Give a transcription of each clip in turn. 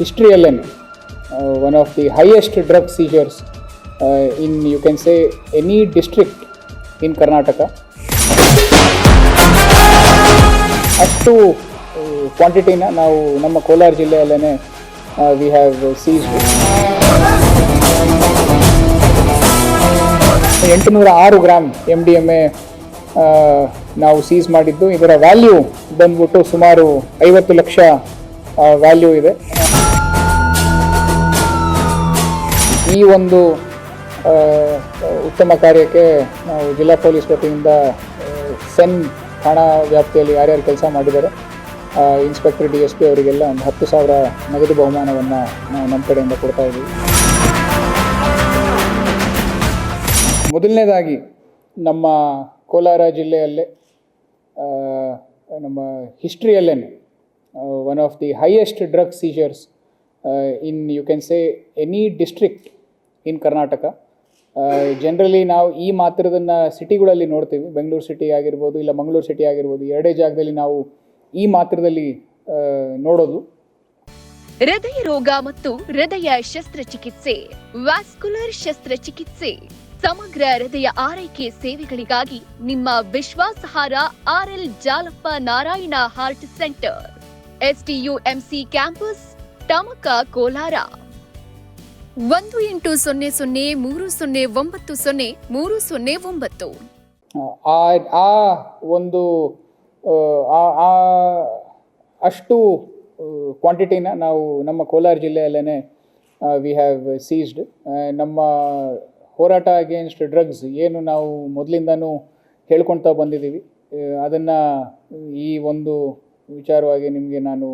ಹಿಸ್ಟ್ರಿಯಲ್ಲೇ one of the highest drug seizures in you can say any district in Karnataka ಅಷ್ಟು ಕ್ವಾಂಟಿಟಿನ ನಾವು ನಮ್ಮ ಕೋಲಾರ ಜಿಲ್ಲೆಯಲ್ಲೇ ವಿ ಹ್ಯಾವ್ ಸೀಸ್ಡ್ ಎಂಟುನೂರ ಆರು gram M D M A ನಾವು ಸೀಸ್ ಮಾಡಿದ್ದು. ಇದರ ವ್ಯಾಲ್ಯೂ ಬಂದ್ಬಿಟ್ಟು ಸುಮಾರು ಐವತ್ತು ಲಕ್ಷ ವ್ಯಾಲ್ಯೂ ಇದೆ. ಈ ಒಂದು ಉತ್ತಮ ಕಾರ್ಯಕ್ಕೆ ನಾವು ಜಿಲ್ಲಾ ಪೊಲೀಸ್ ವತಿಯಿಂದ ಸೆನ್ ಠಾಣಾ ವ್ಯಾಪ್ತಿಯಲ್ಲಿ ಯಾರ್ಯಾರು ಕೆಲಸ ಮಾಡಿದ್ದಾರೆ ಇನ್ಸ್ಪೆಕ್ಟರ್ ಡಿ ಎಸ್ ಪಿ ಅವರಿಗೆಲ್ಲ ಒಂದು ಹತ್ತು ಸಾವಿರ ನಗದು ಬಹುಮಾನವನ್ನು ನಾವು ನಮ್ಮ ಕಡೆಯಿಂದ ಕೊಡ್ತಾ ಇದ್ದೀವಿ. ಮೊದಲನೇದಾಗಿ, ನಮ್ಮ ಕೋಲಾರ ಜಿಲ್ಲೆಯಲ್ಲೇ ನಮ್ಮ ಹಿಸ್ಟ್ರಿಯಲ್ಲೇ one of the highest drug seizures in you can say any district in Karnataka. Generally ನಾವು ಈ ಮಾತ್ರದನ್ನು ಸಿಟಿಗಳಲ್ಲಿ ನೋಡ್ತೀವಿ. ಬೆಂಗಳೂರು ಸಿಟಿ ಆಗಿರ್ಬೋದು, ಇಲ್ಲ ಮಂಗಳೂರು ಸಿಟಿ ಆಗಿರ್ಬೋದು, ಎರಡೇ ಜಾಗದಲ್ಲಿ ನಾವು ಈ ಮಾತ್ರದಲ್ಲಿ ನೋಡೋದು. ಹೃದಯ ರೋಗ ಮತ್ತು ಹೃದಯ ಶಸ್ತ್ರಚಿಕಿತ್ಸೆ, ವ್ಯಾಸ್ಕುಲರ್ ಶಸ್ತ್ರಚಿಕಿತ್ಸೆ, ಸಮಗ್ರ ಹೃದಯ ಆರೈಕೆ ಸೇವೆಗಳಿಗಾಗಿ ನಿಮ್ಮ ವಿಶ್ವಾಸಹಾರ R L Jalappa Narayana heart centre STUMC campus Tamaka Kolar. ಒಂದು ಎಂಟು ಸೊನ್ನೆ ಸೊನ್ನೆ ಮೂರು ಸೊನ್ನೆ ಒಂಬತ್ತು ಸೊನ್ನೆ ಮೂರು ಸೊನ್ನೆ ಒಂಬತ್ತು. ಆ ಆ ಒಂದು ಆ, ಅಷ್ಟು ಕ್ವಾಂಟಿಟಿನ ನಾವು ನಮ್ಮ ಕೋಲಾರ ಜಿಲ್ಲೆಯಲ್ಲೇ ವಿ ಹ್ಯಾವ್ ಸೀಸ್ಡ್ ನಮ್ಮ ಹೋರಾಟ ಅಗೇನ್ಸ್ಟ್ ಡ್ರಗ್ಸ್ ಏನು ನಾವು ಮೊದಲಿಂದನೂ ಹೇಳ್ಕೊಳ್ತಾ ಬಂದಿದ್ದೀವಿ. ಅದನ್ನು ಈ ಒಂದು ವಿಚಾರವಾಗಿ ನಿಮಗೆ ನಾನು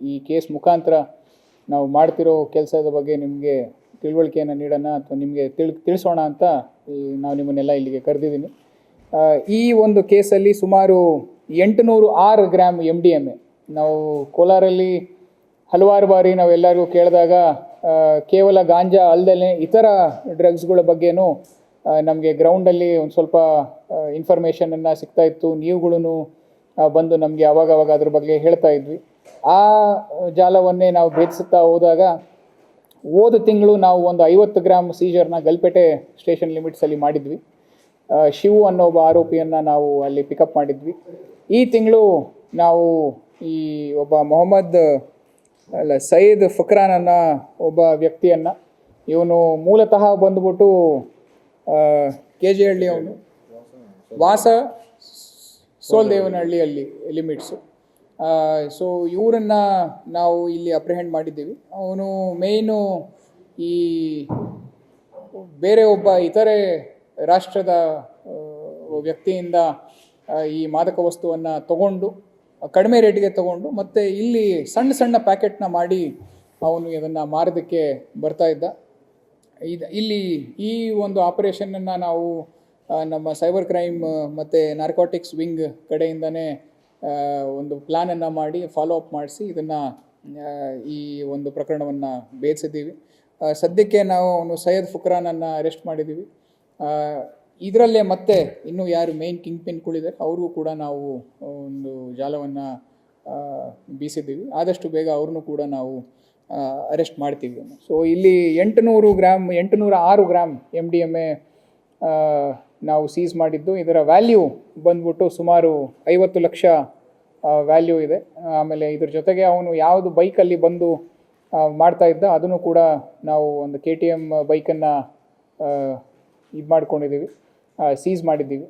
ಈ ಕೇಸ್ ಮುಖಾಂತರ ನಾವು ಮಾಡ್ತಿರೋ ಕೆಲಸದ ಬಗ್ಗೆ ನಿಮಗೆ ತಿಳುವಳಿಕೆಯನ್ನು ನೀಡೋಣ ಅಥವಾ ನಿಮಗೆ ತಿಳ್, ತಿಳಿಸೋಣ ಅಂತ ನಾವು ನಿಮ್ಮನ್ನೆಲ್ಲ ಇಲ್ಲಿಗೆ ಕರೆದಿದ್ದೀನಿ. ಈ ಒಂದು ಕೇಸಲ್ಲಿ ಸುಮಾರು ಎಂಟುನೂರು ಆರು gram M D M A ನಾವು ಕೋಲಾರಲ್ಲಿ ಹಲವಾರು ಬಾರಿ ನಾವೆಲ್ಲರಿಗೂ ಕೇಳಿದಾಗ ಕೇವಲ ಗಾಂಜಾ ಅಲ್ಲದೆ ಇತರ ಡ್ರಗ್ಸ್ಗಳ ಬಗ್ಗೆನೂ ನಮಗೆ ಗ್ರೌಂಡಲ್ಲಿ ಒಂದು ಸ್ವಲ್ಪ ಇನ್ಫಾರ್ಮೇಷನನ್ನು ಸಿಗ್ತಾ ಇತ್ತು. ನೀವುಗಳು ಬಂದು ನಮಗೆ ಅವಾಗವಾಗ ಅವಾಗ ಅದ್ರ ಬಗ್ಗೆ ಹೇಳ್ತಾ ಇದ್ವಿ. ಆ ಜಾಲವನ್ನೇ ನಾವು ಭೇದಿಸುತ್ತಾ ಹೋದಾಗ ಹೋದ ತಿಂಗಳು ನಾವು ಒಂದು ಐವತ್ತು ಗ್ರಾಮ್ ಸೀಜರ್ನ ಗಲ್ಪೇಟೆ ಸ್ಟೇಷನ್ ಲಿಮಿಟ್ಸಲ್ಲಿ ಮಾಡಿದ್ವಿ. ಶಿವು ಅನ್ನೋ ಒಬ್ಬ ಆರೋಪಿಯನ್ನು ನಾವು ಅಲ್ಲಿ ಪಿಕಪ್ ಮಾಡಿದ್ವಿ. ಈ ತಿಂಗಳು ನಾವು ಈ ಒಬ್ಬ ಮೊಹಮ್ಮದ್, ಅಲ್ಲ ಸಯೀದ್ ಫಕ್ರಾನ್ ಅನ್ನೋ ಒಬ್ಬ ವ್ಯಕ್ತಿಯನ್ನು, ಇವನು ಮೂಲತಃ ಬಂದುಬಿಟ್ಟು ಕೆ ಜಿ ಹಳ್ಳಿ ಅವನು ವಾಸ ಸೋಲ್ದೇವನಹಳ್ಳಿಯಲ್ಲಿ, ಲಿಮಿಟ್ಸು. ಸೊ ಇವರನ್ನು ನಾವು ಇಲ್ಲಿ ಅಪ್ರಿಹೆಂಡ್ ಮಾಡಿದ್ದೀವಿ. ಅವನು ಮೇಯ್ನು ಈ ಬೇರೆ ಒಬ್ಬ ಇತರೆ ರಾಷ್ಟ್ರದ ವ್ಯಕ್ತಿಯಿಂದ ಈ ಮಾದಕ ವಸ್ತುವನ್ನು ತಗೊಂಡು, ಕಡಿಮೆ ರೇಟ್ಗೆ ತಗೊಂಡು, ಮತ್ತು ಇಲ್ಲಿ ಸಣ್ಣ ಸಣ್ಣ ಪ್ಯಾಕೆಟ್ನ ಮಾಡಿ ಅವನು ಇದನ್ನು ಮಾರೋದಕ್ಕೆ ಬರ್ತಾ ಇದ್ದ. ಇದು, ಇಲ್ಲಿ ಈ ಒಂದು ಆಪರೇಷನನ್ನು ನಾವು ನಮ್ಮ ಸೈಬರ್ ಕ್ರೈಮ್ ಮತ್ತು ನಾರ್ಕೋಟಿಕ್ಸ್ ವಿಂಗ್ ಕಡೆಯಿಂದನೇ ಒಂದು ಪ್ಲ್ಯಾನನ್ನು ಮಾಡಿ ಫಾಲೋ ಅಪ್ ಮಾಡಿಸಿ ಇದನ್ನು ಈ ಒಂದು ಪ್ರಕರಣವನ್ನು ಬೇಯಿಸಿದ್ದೀವಿ ಸದ್ಯಕ್ಕೆ ನಾವು ಅವನು ಸೈಯದ್ ಫುಕ್ರಾನನ್ನು ಅರೆಸ್ಟ್ ಮಾಡಿದ್ದೀವಿ. ಇದರಲ್ಲೇ ಮತ್ತೆ ಇನ್ನೂ ಯಾರು ಮೇನ್ ಕಿಂಗ್ ಪಿನ್ಗಳಿದ್ದಾರೆ ಅವ್ರಿಗೂ ಕೂಡ ನಾವು ಒಂದು ಜಾಲವನ್ನು ಬೀಸಿದ್ದೀವಿ. ಆದಷ್ಟು ಬೇಗ ಅವ್ರನ್ನೂ ಕೂಡ ನಾವು ಅರೆಸ್ಟ್ ಮಾಡ್ತೀವಿ. ಸೊ ಇಲ್ಲಿ ಎಂಟುನೂರು ಗ್ರಾಮ್, ಎಂಟುನೂರ ಆರು gram M D M A ನಾವು ಸೀಸ್ ಮಾಡಿದ್ದು, ಇದರ ವ್ಯಾಲ್ಯೂ ಬಂದ್ಬಿಟ್ಟು ಸುಮಾರು ಐವತ್ತು ಲಕ್ಷ ವ್ಯಾಲ್ಯೂ ಇದೆ. ಆಮೇಲೆ ಇದ್ರ ಜೊತೆಗೆ ಅವನು ಯಾವುದು ಬೈಕಲ್ಲಿ ಬಂದು ಮಾಡ್ತಾ ಇದ್ದ, ಅದನ್ನು ಕೂಡ ನಾವು ಒಂದು ಕೆ ಟಿ ಎಂ ಬೈಕನ್ನು ಇದು ಮಾಡ್ಕೊಂಡಿದ್ದೀವಿ ಸೀಸ್ ಮಾಡಿದ್ದೀವಿ.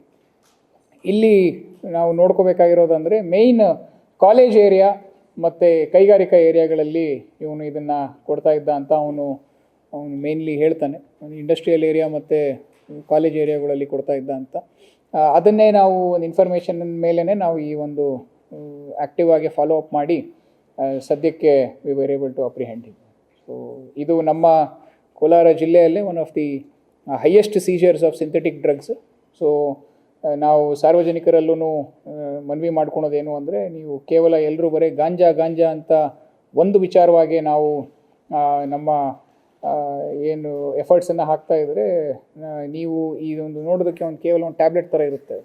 ಇಲ್ಲಿ ನಾವು ನೋಡ್ಕೋಬೇಕಾಗಿರೋದಂದರೆ ಮೇಯ್ನ್ ಕಾಲೇಜ್ ಏರಿಯಾ ಮತ್ತು ಕೈಗಾರಿಕಾ ಏರಿಯಾಗಳಲ್ಲಿ ಇವನು ಇದನ್ನು ಕೊಡ್ತಾ ಇದ್ದ ಅಂತ ಅವನು ಅವನು ಮೇನ್ಲಿ ಹೇಳ್ತಾನೆ. ಇಂಡಸ್ಟ್ರಿಯಲ್ ಏರಿಯಾ ಮತ್ತು ಕಾಲೇಜ್ ಏರಿಯಾಗಳಲ್ಲಿ ಕೊಡ್ತಾ ಇದ್ದ ಅಂತ. ಅದನ್ನೇ ನಾವು ಒಂದು ಇನ್ಫಾರ್ಮೇಷನ್ ಮೇಲೇ ನಾವು ಈ ಒಂದು ಆ್ಯಕ್ಟಿವ್ ಆಗಿ ಫಾಲೋ ಅಪ್ ಮಾಡಿ ಸದ್ಯಕ್ಕೆ we were able to apprehend so ಇದು ನಮ್ಮ ಕೋಲಾರ ಜಿಲ್ಲೆಯಲ್ಲೇ one of the highest seizures of synthetic drugs so ನಾವು ಸಾರ್ವಜನಿಕರಲ್ಲೂ ಮನವಿ ಮಾಡ್ಕೊಳೋದೇನು ಅಂದರೆ ನೀವು ಕೇವಲ ಎಲ್ಲರೂ ಬರೀ ಗಾಂಜಾ ಗಾಂಜಾ ಅಂತ ಒಂದು ವಿಚಾರವಾಗಿ ನಾವು ನಮ್ಮ ಏನು ಎಫರ್ಟ್ಸನ್ನು ಹಾಕ್ತಾ ಇದ್ದರೆ ನೀವು ಇದೊಂದು ನೋಡೋದಕ್ಕೆ ಒಂದು ಕೇವಲ ಒಂದು ಟ್ಯಾಬ್ಲೆಟ್ ಥರ ಇರುತ್ತೆ.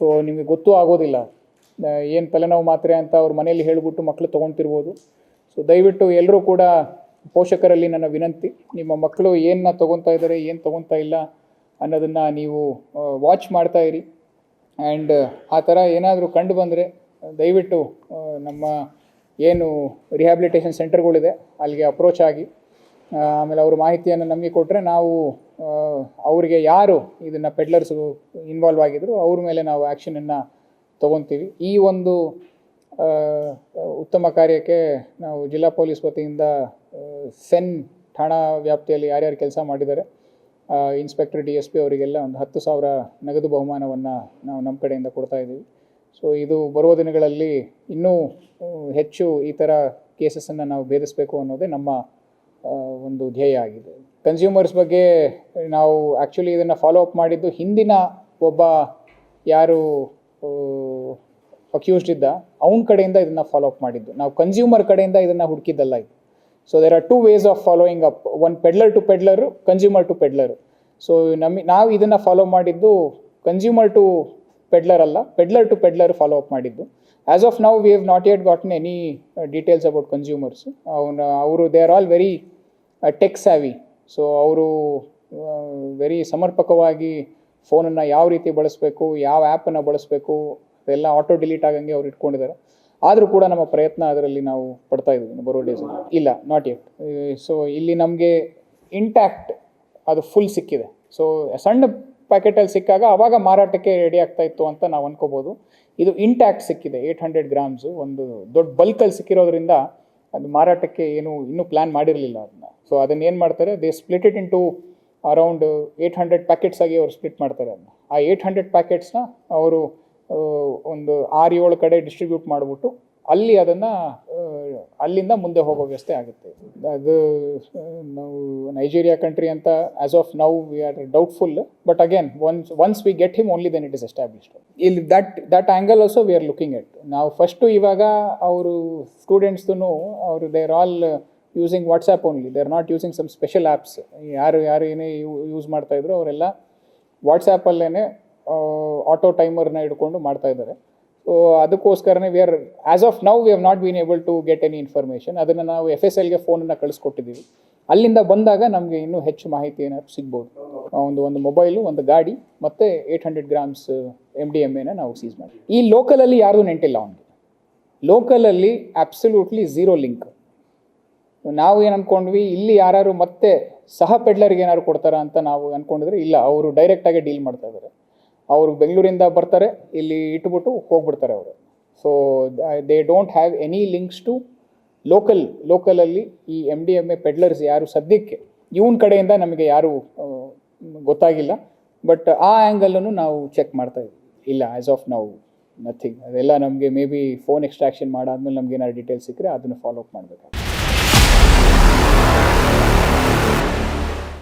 ಸೊ ನಿಮಗೆ ಗೊತ್ತೂ ಆಗೋದಿಲ್ಲ. ಏನು ತಲೆನೋವು ಮಾತ್ರೆ ಅಂತ ಅವ್ರ ಮನೆಯಲ್ಲಿ ಹೇಳಿಬಿಟ್ಟು ಮಕ್ಕಳು ತೊಗೊತಿರ್ಬೋದು. ಸೊ ದಯವಿಟ್ಟು ಎಲ್ಲರೂ ಕೂಡ ಪೋಷಕರಲ್ಲಿ ನನ್ನ ವಿನಂತಿ. ನಿಮ್ಮ ಮಕ್ಕಳು ಏನನ್ನ ತೊಗೊತಾ ಇದ್ದಾರೆ ಏನು ತೊಗೊತಾ ಇಲ್ಲ ಅನ್ನೋದನ್ನು ನೀವು ವಾಚ್ ಮಾಡ್ತಾ ಇರಿ. ಆ್ಯಂಡ್ ಆ ಥರ ಏನಾದರೂ ಕಂಡು ಬಂದರೆ ದಯವಿಟ್ಟು ನಮ್ಮ ಏನು ರಿಹ್ಯಾಬಿಲಿಟೇಷನ್ ಸೆಂಟರ್ಗಳಿದೆ ಅಲ್ಲಿಗೆ ಅಪ್ರೋಚ್ ಆಗಿ. ಆಮೇಲೆ ಅವರು ಮಾಹಿತಿಯನ್ನು ನಮಗೆ ಕೊಟ್ಟರೆ ನಾವು ಅವರಿಗೆ ಯಾರು ಇದನ್ನು ಪೆಡ್ಲರ್ಸ್ ಇನ್ವಾಲ್ವ್ ಆಗಿದ್ರು ಅವ್ರ ಮೇಲೆ ನಾವು ಆ್ಯಕ್ಷನನ್ನು ತೊಗೊತೀವಿ. ಈ ಒಂದು ಉತ್ತಮ ಕಾರ್ಯಕ್ಕೆ ನಾವು ಜಿಲ್ಲಾ ಪೊಲೀಸ್ ವತಿಯಿಂದ ಸೆನ್ ಠಾಣಾ ವ್ಯಾಪ್ತಿಯಲ್ಲಿ ಯಾರ್ಯಾರು ಕೆಲಸ ಮಾಡಿದ್ದಾರೆ ಇನ್ಸ್ಪೆಕ್ಟರ್ ಡಿ ಎಸ್ ಪಿ ಅವರಿಗೆಲ್ಲ ಒಂದು ಹತ್ತು ಸಾವಿರ ನಗದು ಬಹುಮಾನವನ್ನು ನಾವು ನಮ್ಮ ಕಡೆಯಿಂದ ಕೊಡ್ತಾ ಇದ್ದೀವಿ. ಸೊ ಇದು ಬರುವ ದಿನಗಳಲ್ಲಿ ಇನ್ನೂ ಹೆಚ್ಚು ಈ ಥರ ಕೇಸಸನ್ನು ನಾವು ಭೇದಿಸಬೇಕು ಅನ್ನೋದೇ ನಮ್ಮ ಒಂದು ಧ್ಯೇಯ ಆಗಿದೆ. ಕನ್ಸ್ಯೂಮರ್ಸ್ ಬಗ್ಗೆ ನಾವು ಆ್ಯಕ್ಚುಲಿ ಇದನ್ನು ಫಾಲೋ ಅಪ್ ಮಾಡಿದ್ದು ಹಿಂದಿನ ಒಬ್ಬ ಯಾರು ಅಕ್ಯೂಸ್ಡ್ ಇದ್ದ, ಅವನ ಕಡೆಯಿಂದ ಇದನ್ನು ಫಾಲೋ ಅಪ್ ಮಾಡಿದ್ದು. ನಾವು ಕನ್ಸ್ಯೂಮರ್ ಕಡೆಯಿಂದ ಇದನ್ನು ಹುಡುಕಿದ್ದಲ್ಲ ಇದು. So there are two ways of following up one peddler to peddler consumer to peddler so ನಮಗೆ ನಾವು ಇದನ್ನು ಫಾಲೋ ಮಾಡಿದ್ದು ಕನ್ಸ್ಯೂಮರ್ ಟು ಪೆಡ್ಲರ್ ಅಲ್ಲ peddler to peddler follow up ಮಾಡಿದ್ದು. As of now we have not yet gotten any details about consumers ಅವನ, ಅವರು they are all very tech savvy so ಅವರು very ಸಮರ್ಪಕವಾಗಿ ಫೋನನ್ನು ಯಾವ ರೀತಿ ಬಳಸಬೇಕು, ಯಾವ ಆ್ಯಪನ್ನು ಬಳಸಬೇಕು ಅದೆಲ್ಲ ಆಟೋ ಡಿಲೀಟ್ ಆಗಂಗೆ ಅವ್ರು ಇಟ್ಕೊಂಡಿದ್ದಾರೆ. ಆದರೂ ಕೂಡ ನಮ್ಮ ಪ್ರಯತ್ನ ಅದರಲ್ಲಿ ನಾವು ಪಡ್ತಾ ಇದ್ದೀವಿ ಬರೋ ಡೇಸ್ ಇಲ್ಲ ನಾಟ್ ಯಟ್ ಸೊ ಇಲ್ಲಿ ನಮಗೆ ಇಂಟ್ಯಾಕ್ಟ್ ಅದು ಫುಲ್ ಸಿಕ್ಕಿದೆ. ಸೊ ಸಣ್ಣ ಪ್ಯಾಕೆಟಲ್ಲಿ ಸಿಕ್ಕಾಗ ಆವಾಗ ಮಾರಾಟಕ್ಕೆ ರೆಡಿ ಆಗ್ತಾ ಇತ್ತು ಅಂತ ನಾವು ಅನ್ಕೋಬೋದು. ಇದು ಇಂಟ್ಯಾಕ್ಟ್ ಸಿಕ್ಕಿದೆ ಏಯ್ಟ್ ಹಂಡ್ರೆಡ್ ಗ್ರಾಮ್ಸು ಒಂದು ದೊಡ್ಡ ಬಲ್ಕಲ್ಲಿ ಸಿಕ್ಕಿರೋದ್ರಿಂದ ಅದು ಮಾರಾಟಕ್ಕೆ ಏನು ಇನ್ನೂ ಪ್ಲ್ಯಾನ್ ಮಾಡಿರಲಿಲ್ಲ ಅದನ್ನ ಸೊ ಅದನ್ನ ಏನು ಮಾಡ್ತಾರೆ they split it into around eight hundred packets ಆಗಿ ಅವರು ಸ್ಪ್ಲಿಟ್ ಮಾಡ್ತಾರೆ ಅದನ್ನ ಆ ಏಯ್ಟ್ ಹಂಡ್ರೆಡ್ ಪ್ಯಾಕೆಟ್ಸ್ನ ಅವರು ಒಂದು ಆರು ಏಳು ಕಡೆ ಡಿಸ್ಟ್ರಿಬ್ಯೂಟ್ ಮಾಡಿಬಿಟ್ಟು ಅಲ್ಲಿ ಅದನ್ನು ಅಲ್ಲಿಂದ ಮುಂದೆ ಹೋಗೋ ವ್ಯವಸ್ಥೆ ಆಗುತ್ತೆ. ಅದು, ನಾವು ನೈಜೀರಿಯಾ ಕಂಟ್ರಿ ಅಂತ as of now we are doubtful but again once once we get him only then it is established ಇಲ್ಲಿ that that angle also we are looking at ನಾವು ಫಸ್ಟು ಇವಾಗ ಅವರು ಸ್ಟೂಡೆಂಟ್ಸ್ದು ಅವರು they are all using WhatsApp only they are not using some special apps ಯಾರು ಯಾರು ಏನೇ use ಮಾಡ್ತಾಯಿದ್ರು ಅವರೆಲ್ಲ ವಾಟ್ಸ್ಆ್ಯಪಲ್ಲೇ ಆಟೋ ಟೈಮರ್ನ ಹಿಡ್ಕೊಂಡು ಮಾಡ್ತಾ ಇದ್ದಾರೆ. ಅದಕ್ಕೋಸ್ಕರನೇ we are as of now we have not been able to get any information ಅದನ್ನು ನಾವು ಎಫ್ ಎಸ್ ಎಲ್ಗೆ ಫೋನನ್ನು ಕಳಿಸ್ಕೊಟ್ಟಿದ್ದೀವಿ ಅಲ್ಲಿಂದ ಬಂದಾಗ ನಮಗೆ ಇನ್ನೂ ಹೆಚ್ಚು ಮಾಹಿತಿ ಏನಾದ್ರು ಸಿಗ್ಬೋದು. ಒಂದು ಒಂದು ಮೊಬೈಲು ಒಂದು ಗಾಡಿ, ಮತ್ತು eight hundred grams M D M ಎನ ನಾವು ಸೀಸ್ ಮಾಡಿ ಈ ಲೋಕಲಲ್ಲಿ ಯಾರೂ ನೆಂಟಿಲ್ಲ ಅವನಿಗೆ. ಲೋಕಲಲ್ಲಿ ಅಬ್ಸಲ್ಯೂಟ್ಲಿ ಝೀರೋ ಲಿಂಕ್ ನಾವು ಏನು ಅಂದ್ಕೊಂಡ್ವಿ ಇಲ್ಲಿ ಯಾರು ಮತ್ತೆ ಸಹ ಪೆಡ್ಲರ್ಗೆ ಏನಾದ್ರು ಕೊಡ್ತಾರ ಅಂತ ನಾವು ಅಂದ್ಕೊಂಡಿದ್ರೆ ಇಲ್ಲ, ಅವರು ಡೈರೆಕ್ಟಾಗಿ ಡೀಲ್ ಮಾಡ್ತಾ ಇದ್ದಾರೆ ಅವರು ಬೆಂಗಳೂರಿಂದ ಬರ್ತಾರೆ, ಇಲ್ಲಿ ಇಟ್ಬಿಟ್ಟು ಹೋಗ್ಬಿಡ್ತಾರೆ ಅವರು. So they don't have any links to local ಲೋಕಲಲ್ಲಿ ಈ M D M A peddlers ಯಾರು ಸದ್ಯಕ್ಕೆ? ಇವನ್ ಕಡೆಯಿಂದ ನಮಗೆ ಯಾರು ಗೊತ್ತಾಗಿಲ್ಲ. ಬಟ್ ಆ ಆ್ಯಂಗಲನ್ನು ನಾವು ಚೆಕ್ ಮಾಡ್ತಾ ಇದ್ವಿ. ಇಲ್ಲ ಆ್ಯಸ್ ಆಫ್ ನಾವು ನಥಿಂಗ್ ಅದೆಲ್ಲ ನಮಗೆ ಮೇ ಬಿ ಫೋನ್ ಎಕ್ಸ್ಟ್ರಾಕ್ಷನ್ ಮಾಡಾದ್ಮೇಲೆ ನಮ್ಗೆ ಏನಾದ್ರು ಡೀಟೇಲ್ಸ್ ಸಿಕ್ಕರೆ ಅದನ್ನು ಫಾಲೋ ಅಪ್ ಮಾಡಬೇಕಾಗುತ್ತೆ.